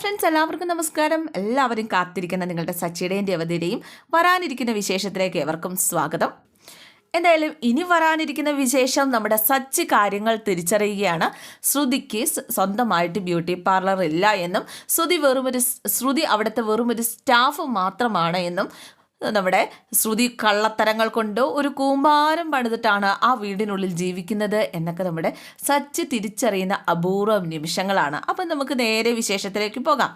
Friends എല്ലാവർക്കും നമസ്കാരം. എല്ലാവരും കാത്തിരിക്കുന്ന നിങ്ങളുടെ സച്ചിയുടെയും രവതിയുടെയും വരാനിരിക്കുന്ന വിശേഷത്തിലേക്ക് ഏവർക്കും സ്വാഗതം. എന്തായാലും ഇനി വരാനിരിക്കുന്ന വിശേഷം നമ്മുടെ സച്ചി കാര്യങ്ങൾ തിരിച്ചറിയുകയാണ്. ശ്രുതിക്ക് സ്വന്തമായിട്ട് ബ്യൂട്ടി പാർലർ ഇല്ല എന്നും ശ്രുതി വെറുമൊരു ശ്രുതി അവിടുത്തെ വെറുമൊരു സ്റ്റാഫ് മാത്രമാണ് എന്നും നമ്മുടെ ശ്രുതി കള്ളത്തരങ്ങൾ കൊണ്ട് ഒരു കൂമ്പാരം പണിതിട്ടാണ് ആ വീടിനുള്ളിൽ ജീവിക്കുന്നത് എന്നൊക്കെ നമ്മുടെ സച്ച് തിരിച്ചറിയുന്ന അപൂർവം നിമിഷങ്ങളാണ്. അപ്പം നമുക്ക് നേരെ വിശേഷത്തിലേക്ക് പോകാം.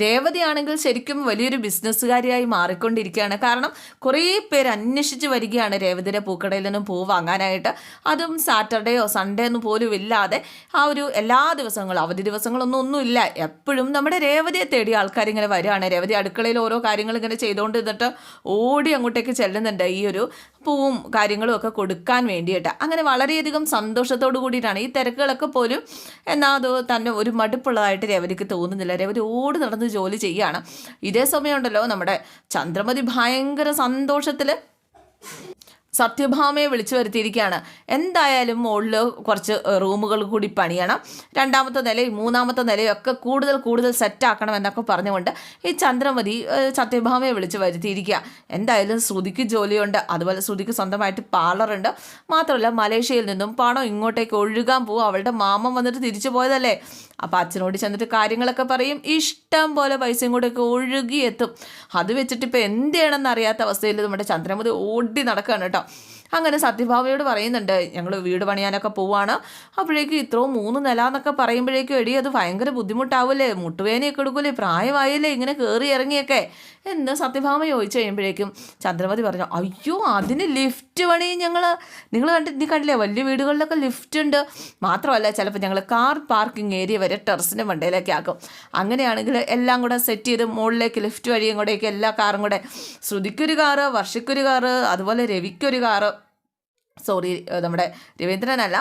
രേവതിയാണെങ്കിൽ ശരിക്കും വലിയൊരു ബിസിനസ്സുകാരിയായി മാറിക്കൊണ്ടിരിക്കുകയാണ്. കാരണം കുറേ പേര് അന്വേഷിച്ച് വരികയാണ് രേവതിയുടെ പൂക്കടയിൽ നിന്നും പൂ വാങ്ങാനായിട്ട്. അതും സാറ്റർഡേയോ സൺഡേ ഒന്നും പോലും ഇല്ലാതെ ആ ഒരു എല്ലാ ദിവസങ്ങളും അവധി ദിവസങ്ങളൊന്നും ഒന്നുമില്ല എപ്പോഴും നമ്മുടെ രേവതിയെ തേടി ആൾക്കാർ ഇങ്ങനെ വരികയാണ്. രേവതി അടുക്കളയിൽ ഓരോ കാര്യങ്ങൾ ഇങ്ങനെ ചെയ്തുകൊണ്ട് നിന്നിട്ട് ഓടി അങ്ങോട്ടേക്ക് ചെല്ലുന്നുണ്ട് ഈ ഒരു പൂവും കാര്യങ്ങളും ഒക്കെ കൊടുക്കാൻ വേണ്ടിയിട്ട്. അങ്ങനെ വളരെയധികം സന്തോഷത്തോടു കൂടിയിട്ടാണ് ഈ തിരക്കുകളൊക്കെ പോലും എന്നാൽ അത് തന്നെ ഒരു മടുപ്പുള്ളതായിട്ട് രേവതിക്ക് തോന്നുന്നില്ല. രേവതി ഓടി നടന്ന് ജോലി ചെയ്യുകയാണ്. ഇതേ സമയമുണ്ടല്ലോ നമ്മുടെ ചന്ദ്രമതി ഭയങ്കര സന്തോഷത്തിൽ സത്യഭാമയെ വിളിച്ചു വരുത്തിയിരിക്കുകയാണ്. എന്തായാലും മുകളിൽ കുറച്ച് റൂമുകൾ കൂടി പണിയണം. രണ്ടാമത്തെ നിലയും മൂന്നാമത്തെ നിലയും ഒക്കെ കൂടുതൽ കൂടുതൽ സെറ്റാക്കണം എന്നൊക്കെ പറഞ്ഞുകൊണ്ട് ഈ ചന്ദ്രമതി സത്യഭാമയെ വിളിച്ചു വരുത്തിയിരിക്കുക. എന്തായാലും ശ്രുതിക്ക് ജോലിയുണ്ട്. അതുപോലെ ശ്രുതിക്ക് സ്വന്തമായിട്ട് പാർലറുണ്ട് മാത്രമല്ല മലേഷ്യയിൽ നിന്നും പണം ഇങ്ങോട്ടേക്ക് ഒഴുകാൻ പോകും അവളുടെ മാമൻ വന്നിട്ട് തിരിച്ചു പോയതല്ലേ? അപ്പം അച്ഛനോട് ചെന്നിട്ട് കാര്യങ്ങളൊക്കെ പറയും. ഇഷ്ടം പോലെ പൈസയും കൂടെയൊക്കെ ഒഴുകിയെത്തും. അത് വെച്ചിട്ട് ഇപ്പം എന്ത് ചെയ്യണമെന്ന് അറിയാത്ത അവസ്ഥയിൽ നമ്മുടെ ചന്ദ്രമതി ഓടി നടക്കുകയാണ് കേട്ടോ. അങ്ങനെ സത്യഭാമയോട് പറയുന്നുണ്ട് ഞങ്ങൾ വീട് പണിയാനൊക്കെ പോവാണ്. അപ്പോഴേക്കും ഇത്രയും മൂന്ന് നില എന്നൊക്കെ പറയുമ്പോഴേക്കും എടി അത് ഭയങ്കര ബുദ്ധിമുട്ടാവില്ലേ മുട്ടുവേനയൊക്കെ എടുക്കൂലേ? പ്രായമായില്ലേ ഇങ്ങനെ കയറി ഇറങ്ങിയൊക്കെ? എന്ന് സത്യഭാമ ചോദിച്ചു കഴിയുമ്പോഴേക്കും ചന്ദ്രമതി പറഞ്ഞു അയ്യോ അതിന് ലിഫ്റ്റ് പണി ഞങ്ങൾ നിങ്ങൾ കണ്ടി നീ കണ്ടില്ലേ? വലിയ വീടുകളിലൊക്കെ ലിഫ്റ്റ് ഉണ്ട്. മാത്രമല്ല ചിലപ്പോൾ ഞങ്ങൾ കാർ പാർക്കിംഗ് ഏരിയ വരെ ടെറസിന്റെ മണ്ടയിലേക്ക് ആക്കും. അങ്ങനെയാണെങ്കിൽ എല്ലാം കൂടെ സെറ്റ് ചെയ്ത് മുകളിലേക്ക് ലിഫ്റ്റ് വഴിയും കൂടെയൊക്കെ എല്ലാ കാറും കൂടെ. ശ്രുതിക്കൊരു കാറ് വർഷയ്ക്കൊരു കാറ് അതുപോലെ രവിക്കൊരു കാറ് സോറി നമ്മുടെ രവീന്ദ്രനല്ല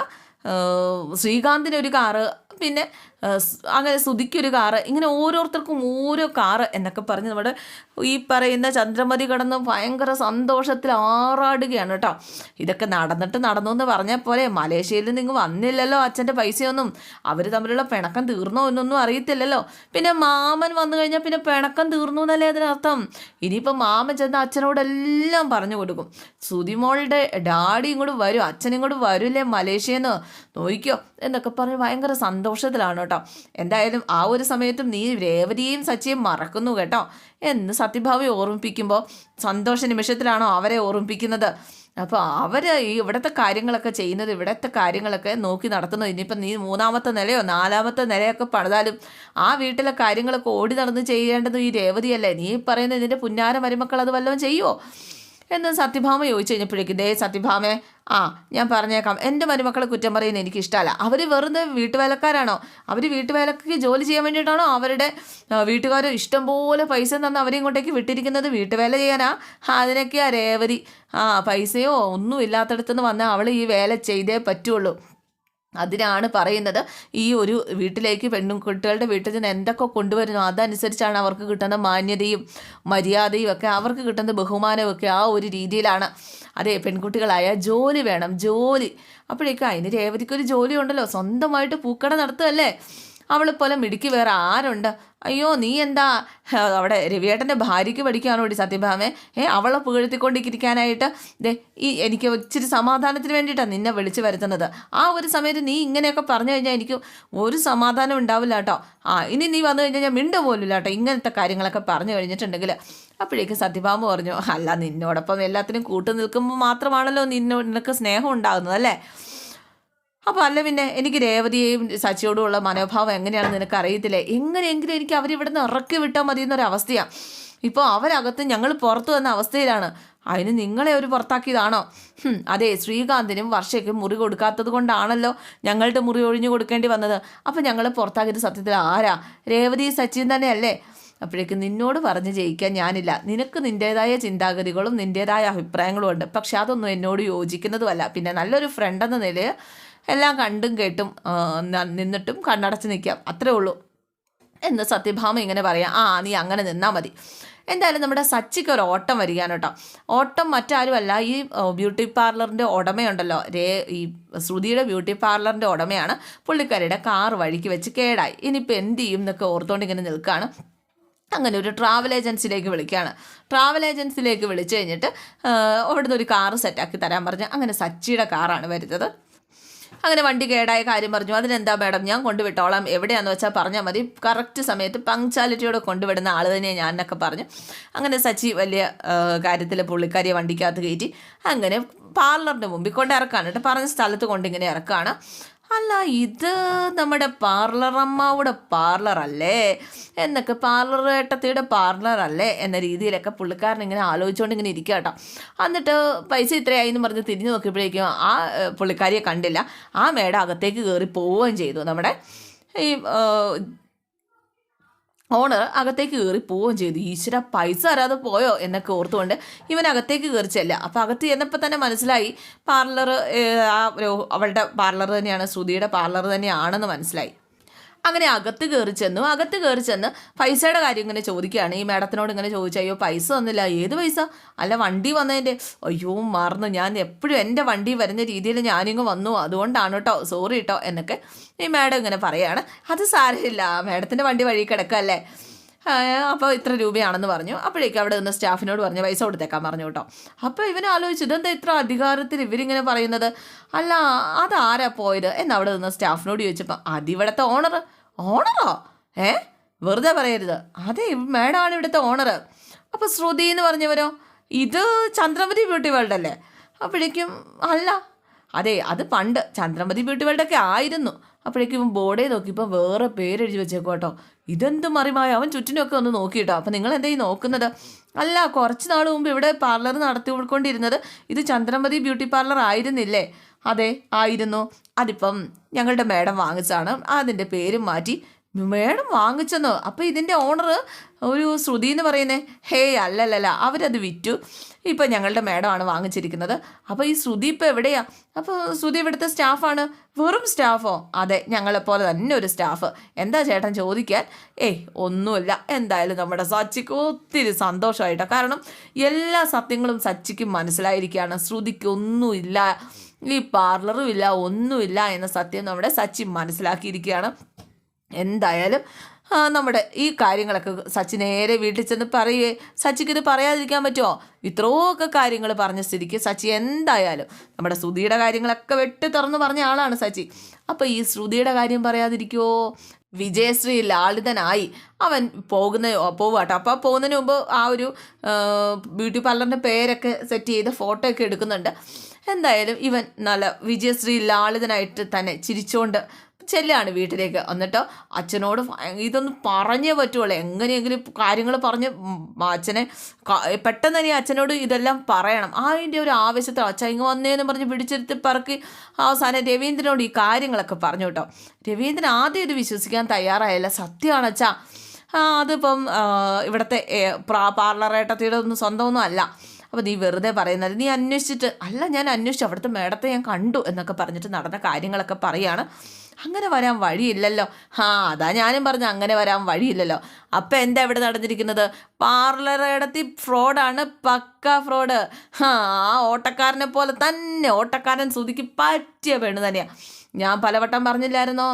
ശ്രീകാന്തിന് ഒരു കാറ് പിന്നെ അങ്ങനെ സുധിക്കൊരു കാറ് ഇങ്ങനെ ഓരോരുത്തർക്കും ഓരോ കാറ് എന്നൊക്കെ പറഞ്ഞ് നമ്മുടെ ഈ പറയുന്ന ചന്ദ്രമതി കടന്ന് ഭയങ്കര സന്തോഷത്തിൽ ആറാടുകയാണ് കേട്ടോ. ഇതൊക്കെ നടന്നിട്ട് നടന്നു എന്ന് പറഞ്ഞ പോലെ മലേഷ്യയിൽ നിങ്ങൾ വന്നില്ലല്ലോ അച്ഛന്റെ പൈസയൊന്നും. അവർ തമ്മിലുള്ള പിണക്കം തീർന്നോ എന്നൊന്നും അറിയത്തില്ലല്ലോ. പിന്നെ മാമൻ വന്നു കഴിഞ്ഞാൽ പിന്നെ പിണക്കം തീർന്നു എന്നല്ലേ അതിനർത്ഥം? ഇനിയിപ്പോൾ മാമൻ ചെന്ന് അച്ഛനോടെല്ലാം പറഞ്ഞു കൊടുക്കും. സുതിമോളുടെ ഡാഡി ഇങ്ങോട്ട് വരും അച്ഛൻ ഇങ്ങോട്ട് വരില്ലേ മലേഷ്യന്ന്. നോക്കിക്കോ എന്നൊക്കെ പറഞ്ഞ് ഭയങ്കര സന്തോഷത്തിലാണ് കേട്ടോ എന്തായാലും ആ ഒരു സമയത്തും നീ രേവതിയെയും സച്ചിയും മറക്കുന്നു കേട്ടോ. എന്ന് സത്യഭാവി ഓർമ്മിപ്പിക്കുമ്പോൾ സന്തോഷ നിമിഷത്തിലാണോ അവരെ ഓർമ്മിപ്പിക്കുന്നത്. അപ്പോൾ അവർ ഈ ഇവിടുത്തെ കാര്യങ്ങളൊക്കെ ചെയ്യുന്നത് ഇവിടുത്തെ കാര്യങ്ങളൊക്കെ നോക്കി നടത്തുന്നത് ഇനിയിപ്പം നീ മൂന്നാമത്തെ നിലയോ നാലാമത്തെ നിലയൊക്കെ പണിതാലും ആ വീട്ടിലെ കാര്യങ്ങളൊക്കെ ഓടി നടന്ന് ചെയ്യേണ്ടത് ഈ രേവതിയല്ലേ. നീ പറയുന്നത് ഇതിന്റെ പുന്നാര മരുമക്കൾ അത് വല്ലതും ചെയ്യുമോ എന്ന് സത്യഭാമ ചോദിച്ചു കഴിഞ്ഞപ്പോഴേക്കും ദേ സത്യഭാമേ ആ ഞാൻ പറഞ്ഞേക്കാം. എന്റെ മരുമക്കളെ കുറ്റം പറയുന്നത് എനിക്ക് ഇഷ്ടമല്ല അവർ വെറുതെ വീട്ടുവേലക്കാരാണോ? അവർ വീട്ടുവേലക്ക് ജോലി ചെയ്യാൻ വേണ്ടിയിട്ടാണോ അവരുടെ വീട്ടുകാർ ഇഷ്ടംപോലെ പൈസ തന്ന് അവരെ ഇങ്ങോട്ടേക്ക് വിട്ടിരിക്കുന്നത്? വീട്ടുവേല ചെയ്യാനാ? അതിനൊക്കെയാ രേവതി. ആ പൈസയോ ഒന്നും ഇല്ലാത്തടത്തുനിന്ന് വന്നാൽ അവൾ ഈ വേല ചെയ്തേ പറ്റുള്ളൂ. അതിനാണ് പറയുന്നത്. ഈ ഒരു വീട്ടിലേക്ക് പെണ്ണും കുട്ടികളുടെ വീട്ടിൽ നിന്ന് എന്തൊക്കെ കൊണ്ടുവരുന്നു അതനുസരിച്ചാണ് അവർക്ക് കിട്ടുന്ന മാന്യതയും മര്യാദയും ഒക്കെ അവർക്ക് കിട്ടുന്ന ബഹുമാനവും ഒക്കെ ആ ഒരു രീതിയിലാണ്. അതെ പെൺകുട്ടികളായ ജോലി വേണം ജോലി. അപ്പോഴേക്കും അതിന് രേവതിക്കൊരു ജോലി ഉണ്ടല്ലോ സ്വന്തമായിട്ട് പൂക്കട നടത്തുകയല്ലേ? അവളെ പോലെ മിടുക്കി വേറെ ആരുണ്ട്? അയ്യോ നീ എന്താ? അവിടെ രവിയേട്ടന്റെ ഭാര്യയ്ക്ക് പഠിക്കുകയാണോ വേണ്ടി സത്യഭാമേ? ഏ അവളെ പുകഴ്ത്തിക്കൊണ്ടിരിക്കാനായിട്ട് ദേ ഈ എനിക്ക് ഇച്ചിരി സമാധാനത്തിന് വേണ്ടിയിട്ടാണ് നിന്നെ വിളിച്ചു വരുത്തുന്നത്. ആ ഒരു സമയത്ത് നീ ഇങ്ങനെയൊക്കെ പറഞ്ഞു കഴിഞ്ഞാൽ എനിക്ക് ഒരു സമാധാനം ഉണ്ടാവില്ല കേട്ടോ. ആ ഇനി നീ വന്നു കഴിഞ്ഞാൽ ഞാൻ മിണ്ട പോലില്ല കേട്ടോ ഇങ്ങനത്തെ കാര്യങ്ങളൊക്കെ പറഞ്ഞു കഴിഞ്ഞിട്ടുണ്ടെങ്കിൽ അപ്പോഴേക്കും സത്യഭാമ പറഞ്ഞു അല്ല നിന്നോടൊപ്പം എല്ലാത്തിനും കൂട്ടു നിൽക്കുമ്പോൾ മാത്രമാണല്ലോ നിന്നോ നിനക്ക് സ്നേഹം ഉണ്ടാകുന്നത് അല്ലേ? അപ്പോൾ അല്ല പിന്നെ എനിക്ക് രേവതിയെയും സച്ചിയോടുമുള്ള മനോഭാവം എങ്ങനെയാണെന്ന് നിനക്ക് അറിയത്തില്ലേ എങ്ങനെയെങ്കിലും എനിക്ക് അവരിവിടുന്ന് ഇറക്കി വിട്ടാൽ മതി എന്നൊരവസ്ഥയാണ് ഇപ്പോൾ അവരകത്ത് ഞങ്ങൾ പുറത്തു വന്ന അവസ്ഥയിലാണ്. അതിന് നിങ്ങളെ ഒരു പുറത്താക്കിയതാണോ? അതെ ശ്രീകാന്തിനും വർഷയ്ക്കും മുറി കൊടുക്കാത്തത് കൊണ്ടാണല്ലോ ഞങ്ങളുടെ മുറി ഒഴിഞ്ഞു കൊടുക്കേണ്ടി വന്നത്. അപ്പോൾ ഞങ്ങൾ പുറത്താക്കിയത് സത്യത്തിൽ ആരാ? രേവതി സച്ചിൻ തന്നെയല്ലേ? അപ്പോഴേക്ക് നിന്നോട് പറഞ്ഞ് ജയിക്കാൻ ഞാനില്ല. നിനക്ക് നിന്റേതായ ചിന്താഗതികളും നിന്റേതായ അഭിപ്രായങ്ങളും ഉണ്ട് പക്ഷെ അതൊന്നും എന്നോട് യോജിക്കുന്നതുമല്ല. പിന്നെ നല്ലൊരു ഫ്രണ്ട് എന്ന നിലയിൽ എല്ലാം കണ്ടും കേട്ടും നിന്നിട്ടും കണ്ണടച്ച് നിൽക്കാം. അത്രേ ഉള്ളൂ. എന്ന് സത്യഭാമ ഇങ്ങനെ പറയാം ആ നീ അങ്ങനെ നിന്നാൽ മതി. എന്തായാലും നമ്മുടെ സച്ചിക്ക് ഒരു ഓട്ടം വരികയാണ് കേട്ടോ. ഓട്ടം മറ്റാരുമല്ല ഈ ബ്യൂട്ടി പാർലറിന്റെ ഉടമയുണ്ടല്ലോ. രേ ഈ ശ്രുതിയുടെ ബ്യൂട്ടി പാർലറിന്റെ ഉടമയാണ്. പുള്ളിക്കാരിയുടെ കാർ വഴിക്ക് വെച്ച് കേടായി. ഇനിയിപ്പോൾ എന്ത് ചെയ്യും എന്നൊക്കെ ഓർത്തുകൊണ്ട് ഇങ്ങനെ നിൽക്കുകയാണ് അങ്ങനെ ഒരു ട്രാവൽ ഏജൻസിയിലേക്ക് വിളിക്കുകയാണ്. ട്രാവൽ ഏജൻസിയിലേക്ക് വിളിച്ചു കഴിഞ്ഞിട്ട് അവിടുന്ന് ഒരു കാറ് സെറ്റാക്കി തരാൻ പറഞ്ഞ് അങ്ങനെ സച്ചിയുടെ കാറാണ് വരുന്നത്. അങ്ങനെ വണ്ടി കേടായ കാര്യം പറഞ്ഞു. അതിനെന്താ മാഡം? ഞാൻ കൊണ്ടുവിട്ടോളാം. എവിടെയാണെന്ന് വെച്ചാൽ പറഞ്ഞാൽ മതി. കറക്റ്റ് സമയത്ത് പങ്ക്ച്വാലിറ്റിയോടെ കൊണ്ടുവിടുന്ന ആൾ തന്നെയാണ് ഞാൻ എന്നൊക്കെ പറഞ്ഞു. അങ്ങനെ സച്ചി വലിയ കാര്യത്തിൽ പുള്ളിക്കാരിയെ വണ്ടിക്കകത്ത് കയറ്റി അങ്ങനെ പാർലറിന്റെ മുമ്പിൽ കൊണ്ട് ഇറക്കാണ് പറഞ്ഞ സ്ഥലത്ത് കൊണ്ടിങ്ങനെ ഇറക്കാണ്. അല്ല ഇത് നമ്മുടെ പാർലർ അമ്മാവുടെ പാർലർ അല്ലേ? എന്നൊക്കെ പാർലർ ഏട്ടത്തിയുടെ പാർലർ അല്ലേ? എന്ന രീതിയിലൊക്കെ പുള്ളിക്കാരൻ ഇങ്ങനെ ആലോചിച്ചുകൊണ്ട് ഇങ്ങനെ ഇരിക്കുക കേട്ടോ. എന്നിട്ട് പൈസ ഇത്രയായി എന്ന് പറഞ്ഞ് തിരിഞ്ഞു നോക്കിയപ്പോഴേക്കും ആ പുള്ളിക്കാരിയെ കണ്ടില്ല. ആ മേട അകത്തേക്ക് കയറി പോവുകയും ചെയ്തു. നമ്മുടെ ഈ ഓണർ അകത്തേക്ക് കയറി പോവുകയും ചെയ്തു. ഈശ്വര പൈസ തരാതെ പോയോ എന്നൊക്കെ ഓർത്തുകൊണ്ട് ഇവൻ അകത്തേക്ക് കയറി ചെല്ല അപ്പോൾ അകത്ത് ചെന്നപ്പോൾ തന്നെ മനസ്സിലായി പാർലർ ആ അവളുടെ പാർലർ തന്നെയാണ് ശ്രുതിയുടെ പാർലർ തന്നെയാണെന്ന് മനസ്സിലായി. അങ്ങനെ അകത്ത് കയറി ചെന്നു. അകത്ത് കയറി ചെന്ന് പൈസയുടെ കാര്യം ഇങ്ങനെ ചോദിക്കുകയാണ്. ഈ മാഡത്തിനോട് ഇങ്ങനെ ചോദിച്ചു അയ്യോ പൈസ തന്നില്ല. ഏത് പൈസ? അല്ല വണ്ടി വന്നതിന്റെ. അയ്യോ മറന്നു. ഞാൻ എപ്പോഴും എന്റെ വണ്ടി വരുന്ന രീതിയിൽ ഞാനിങ്ങ് വന്നു. അതുകൊണ്ടാണ് കേട്ടോ സോറി കേട്ടോ എന്നൊക്കെ ഈ മാഡം ഇങ്ങനെ പറയാണ്. അത് സാരമില്ല. മാഡത്തിന്റെ വണ്ടി വഴി കിടക്കല്ലേ? അപ്പോൾ ഇത്ര രൂപയാണെന്ന് പറഞ്ഞു. അപ്പോഴേക്കും അവിടെ നിന്ന് സ്റ്റാഫിനോട് പറഞ്ഞു പൈസ കൊടുത്തേക്കാൻ പറഞ്ഞു കേട്ടോ. അപ്പോൾ ഇവൻ ആലോചിച്ചു ഇതെന്താ ഇത്ര അധികാരത്തിൽ ഇവരിങ്ങനെ പറയുന്നത്? അല്ല അതാരാ പോയത്? എന്ന് അവിടെ നിന്ന് സ്റ്റാഫിനോട് ചോദിച്ചപ്പോൾ അതിവിടുത്തെ ഓണർ ഓണറോ ഏ? വെറുതെ പറയരുത്. അതെ മേഡമാണ് ഇവിടുത്തെ ഓണർ അപ്പോൾ ശ്രുതി എന്ന് പറഞ്ഞവരോ ഇത് ചന്ദ്രമതി ബ്യൂട്ടി വേൾഡ് അല്ലേ? അപ്പോഴേക്കും അല്ല അതെ അത് പണ്ട് ചന്ദ്രമതി ബ്യൂട്ടി വേൾഡൊക്കെ ആയിരുന്നു. അപ്പോഴേക്കും ഇവൻ ബോർഡേ നോക്കിയപ്പോൾ വേറെ പേരെഴുതി വെച്ചേക്കോ കേട്ടോ. ഇതെന്ത് മറിമായ? അവൻ ചുറ്റിനൊക്കെ ഒന്ന് നോക്കിയിട്ടോ. അപ്പം നിങ്ങൾ എന്താ ഈ നോക്കുന്നത്? അല്ല കുറച്ച് നാൾ മുമ്പ് ഇവിടെ പാർലർ നടത്തിക്കൊണ്ടിരുന്നത് ഇത് ചന്ദ്രമതി ബ്യൂട്ടി പാർലർ ആയിരുന്നില്ലേ? അതെ ആയിരുന്നു. അതിപ്പം ഞങ്ങളുടെ മേഡം വാങ്ങിച്ചാണ് അതിന്റെ പേരും മാറ്റി മേഡം വാങ്ങിച്ചെന്നോ. അപ്പോൾ ഇതിന്റെ ഓണർ ഒരു ശ്രുതി എന്ന് പറയുന്നേ ഹേയ് അല്ലല്ലല്ല അവരത് വിറ്റു. ഇപ്പം ഞങ്ങളുടെ മേഡമാണ് വാങ്ങിച്ചിരിക്കുന്നത്. അപ്പോൾ ഈ ശ്രുതി ഇപ്പോൾ എവിടെയാ? അപ്പോൾ ശ്രുതി ഇവിടുത്തെ സ്റ്റാഫാണ് വെറും സ്റ്റാഫോ അതെ ഞങ്ങളെപ്പോലെ തന്നെ ഒരു സ്റ്റാഫ് എന്താ ചേട്ടൻ ചോദിക്കാൻ? ഏയ് ഒന്നുമില്ല. എന്തായാലും നമ്മുടെ സച്ചിക്ക് ഒത്തിരി സന്തോഷമായിട്ടോ. കാരണം എല്ലാ സത്യങ്ങളും സച്ചിക്കും മനസ്സിലായിരിക്കുകയാണ്. ശ്രുതിക്ക് ഒന്നുമില്ല. ഈ പാർലറും ഇല്ല ഒന്നുമില്ല എന്ന സത്യം നമ്മുടെ സച്ചി മനസ്സിലാക്കിയിരിക്കുകയാണ്. എന്തായാലും നമ്മുടെ ഈ കാര്യങ്ങളൊക്കെ സച്ചി നേരെ വീട്ടിൽ ചെന്ന് പറയുകയെ സച്ചിക്ക് ഇത് പറയാതിരിക്കാൻ പറ്റുമോ ഇത്രയൊക്കെ കാര്യങ്ങൾ പറഞ്ഞ സ്ഥിതിക്ക് സച്ചി എന്തായാലും നമ്മുടെ ശ്രുതിയുടെ കാര്യങ്ങളൊക്കെ വെട്ടി തുറന്ന് പറഞ്ഞ ആളാണ് സച്ചി. അപ്പോൾ ഈ ശ്രുതിയുടെ കാര്യം പറയാതിരിക്കുമോ വിജയശ്രീ ലാളിതനായി അവൻ പോകുന്ന പോവാട്ടോ അപ്പോൾ പോകുന്നതിന് മുമ്പ് ആ ഒരു ബ്യൂട്ടി പാർലറിന്റെ പേരൊക്കെ സെറ്റ് ചെയ്ത് ഫോട്ടോ ഒക്കെ എടുക്കുന്നുണ്ട്. എന്തായാലും ഇവൻ നല്ല വിജയശ്രീ ലാളിതനായിട്ട് തന്നെ ചിരിച്ചുകൊണ്ട് ചെല്ലാണ് വീട്ടിലേക്ക്. എന്നിട്ട് അച്ഛനോട് ഇതൊന്നും പറഞ്ഞേ പറ്റുള്ളൂ. എങ്ങനെയെങ്കിലും കാര്യങ്ങൾ പറഞ്ഞ് അച്ഛനെ പെട്ടെന്ന് തന്നെ അച്ഛനോട് ഇതെല്ലാം പറയണം. ആ അതിന്റെ ഒരു ആവശ്യത്തിൽ അച്ഛൻ ഇങ്ങ് വന്നേന്ന് പറഞ്ഞ് പിടിച്ചെടുത്ത് പറക്കി അവസാനം രവീന്ദ്രനോട് ഈ കാര്യങ്ങളൊക്കെ പറഞ്ഞു കേട്ടോ. രവീന്ദ്രൻ ആദ്യം ഇത് വിശ്വസിക്കാൻ തയ്യാറായില്ല. സത്യമാണ് അച്ഛാ. അതിപ്പം ഇവിടുത്തെ പാർലറേട്ടത്തിയുടെ ഒന്നും സ്വന്തമൊന്നും അല്ല. അപ്പോൾ നീ വെറുതെ പറയുന്നത് നീ അന്വേഷിച്ചിട്ട് അല്ല ഞാൻ അന്വേഷിച്ചു. അവിടുത്തെ മേഡത്തെ ഞാൻ കണ്ടു എന്നൊക്കെ പറഞ്ഞിട്ട് നടന്ന കാര്യങ്ങളൊക്കെ പറയാണ്. അങ്ങനെ വരാൻ വഴിയില്ലല്ലോ. ആ അതാ ഞാനും പറഞ്ഞു അങ്ങനെ വരാൻ വഴിയില്ലല്ലോ. അപ്പം എന്താ ഇവിടെ നടന്നിരിക്കുന്നത്? പാർലർ ഇടത്തി ഫ്രോഡാണ് പക്ക ഫ്രോഡ് ആ ഓട്ടക്കാരനെ പോലെ തന്നെ ഓട്ടക്കാരൻ സുതിക്ക് പറ്റിയ പെണ്ണ് തന്നെയാണ് ഞാൻ പലവട്ടം പറഞ്ഞില്ലായിരുന്നോ?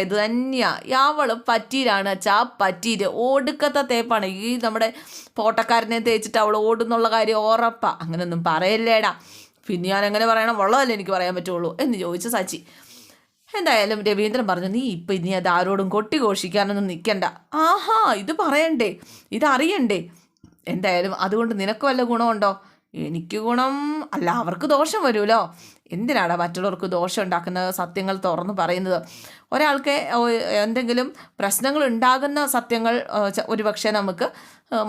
ഇത് തന്നെയാ. അവൾ പറ്റീരാണ് ചാ പറ്റീര് ഒടുക്കത്തെ തേപ്പാണ്. ഈ നമ്മുടെ ഓട്ടക്കാരനെ തേച്ചിട്ട് അവൾ ഓടുന്നുള്ള കാര്യം ഉറപ്പാ. അങ്ങനെയൊന്നും പറയല്ലേടാ. പിന്നെ ഞാൻ എങ്ങനെ പറയണം വെള്ളമല്ലേ എനിക്ക് പറയാൻ പറ്റുള്ളൂ എന്ന് ചോദിച്ചു സച്ചി. എന്തായാലും രവീന്ദ്രൻ പറഞ്ഞു നീ ഇപ്പം ഇനി അത് ആരോടും കൊട്ടി ഘോഷിക്കാനൊന്നും നിൽക്കണ്ട ആഹാ ഇത് പറയണ്ടേ ഇതറിയണ്ടേ എന്തായാലും അതുകൊണ്ട് നിനക്ക് വല്ല ഗുണമുണ്ടോ? എനിക്ക് ഗുണം അല്ല അവർക്ക് ദോഷം വരുമല്ലോ. എന്തിനാടാ മറ്റുള്ളവർക്ക് ദോഷം ഉണ്ടാക്കുന്ന സത്യങ്ങൾ തുറന്ന് പറയുന്നത്. ഒരാൾക്ക് എന്തെങ്കിലും പ്രശ്നങ്ങൾ ഉണ്ടാകുന്ന സത്യങ്ങൾ ഒരുപക്ഷെ നമുക്ക്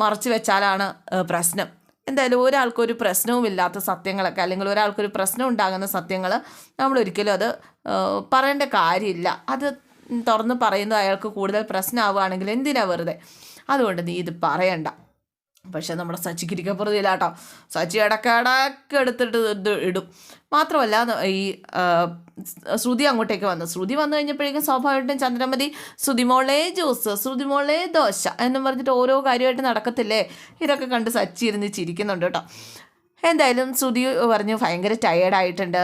മറച്ചു വെച്ചാലാണ് പ്രശ്നം. എന്തായാലും ഒരാൾക്കൊരു പ്രശ്നവുമില്ലാത്ത സത്യങ്ങളൊക്കെ അല്ലെങ്കിൽ ഒരാൾക്കൊരു പ്രശ്നം ഉണ്ടാകുന്ന സത്യങ്ങൾ നമ്മൾ ഒരിക്കലും അത് പറയേണ്ട കാര്യമില്ല. അത് തുറന്ന് പറയുന്നത് അയാൾക്ക് കൂടുതൽ പ്രശ്നമാവുകയാണെങ്കിൽ എന്തിനാ വെറുതെ? അതുകൊണ്ട് നീ ഇത് പറയണ്ട. പക്ഷെ നമ്മുടെ സച്ചിക്ക് ഇരിക്കപ്പുറത്തില്ല കേട്ടോ സച്ചി ഇടക്കിടക്ക് എടുത്തിട്ട് ഇത് ഇടും. മാത്രമല്ല ഈ ശ്രുതി അങ്ങോട്ടേക്ക് വന്നു. ശ്രുതി വന്നു കഴിഞ്ഞപ്പോഴേക്കും സ്വാഭാവികമായിട്ടും ചന്ദ്രമതി ശ്രുതിമോളെ ജ്യൂസ് ശ്രുതിമോളെ ദോശ എന്നും പറഞ്ഞിട്ട് ഓരോ കാര്യമായിട്ട് നടക്കത്തില്ലേ? ഇതൊക്കെ കണ്ട് സച്ചി ഇരുന്ന് ചിരിക്കുന്നുണ്ട് കേട്ടോ. എന്തായാലും ശ്രുതി പറഞ്ഞു ഭയങ്കര ടയേർഡായിട്ടുണ്ട്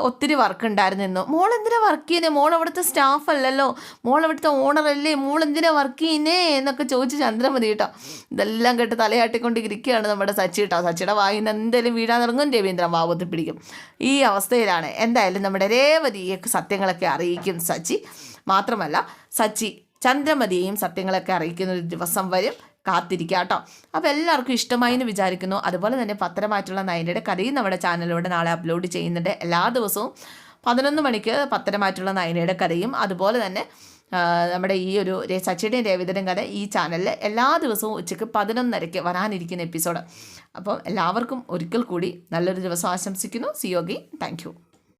ഒത്തിരി വർക്ക് ഉണ്ടായിരുന്നു ഇന്ന് മോൾ എന്തിനാ വർക്ക് ചെയ്യുന്നേ? മോൾ അവിടുത്തെ സ്റ്റാഫ് അല്ലല്ലോ. മോൾ അവിടുത്തെ ഓണർ അല്ലേ? മോൾ എന്തിനാ വർക്ക് ചെയ്യുന്നേ? എന്നൊക്കെ ചോദിച്ച് ചന്ദ്രമതി കേട്ടോ. ഇതെല്ലാം കേട്ട് തലയാട്ടിക്കൊണ്ട് ഇരിക്കുകയാണ് നമ്മുടെ സച്ചി കേട്ടോ. സച്ചിയുടെ വായിൽ നിന്ന് എന്തെങ്കിലും വീഴാൻ തുടങ്ങും രവീന്ദ്രൻ വാവത്ത് പിടിക്കും. ഈ അവസ്ഥയിലാണ് എന്തായാലും നമ്മുടെ രേവതിയെ സത്യങ്ങളൊക്കെ അറിയിക്കും സച്ചി. മാത്രമല്ല സച്ചി ചന്ദ്രമതിയെയും സത്യങ്ങളൊക്കെ അറിയിക്കുന്ന ഒരു ദിവസം വരും. കാത്തിരിക്കുക കേട്ടോ. അപ്പോൾ എല്ലാവർക്കും ഇഷ്ടമായി എന്ന് വിചാരിക്കുന്നു. അതുപോലെ തന്നെ പത്തരമായിട്ടുള്ള നയനയുടെ കഥയും നമ്മുടെ ചാനലിലൂടെ നാളെ അപ്ലോഡ് ചെയ്യുന്നുണ്ട് എല്ലാ ദിവസവും പതിനൊന്ന് മണിക്ക് പത്തരമായിട്ടുള്ള നയനയുടെ കഥയും. അതുപോലെ തന്നെ നമ്മുടെ ഈ ഒരു സച്ചിയുടെയും രേവിതയുടെയും കഥ ഈ ചാനലിൽ എല്ലാ ദിവസവും ഉച്ചയ്ക്ക് പതിനൊന്നരയ്ക്ക് വരാനിരിക്കുന്ന എപ്പിസോഡ് അപ്പോൾ എല്ലാവർക്കും ഒരിക്കൽ കൂടി നല്ലൊരു ദിവസം ആശംസിക്കുന്നു. സിയോഗി താങ്ക്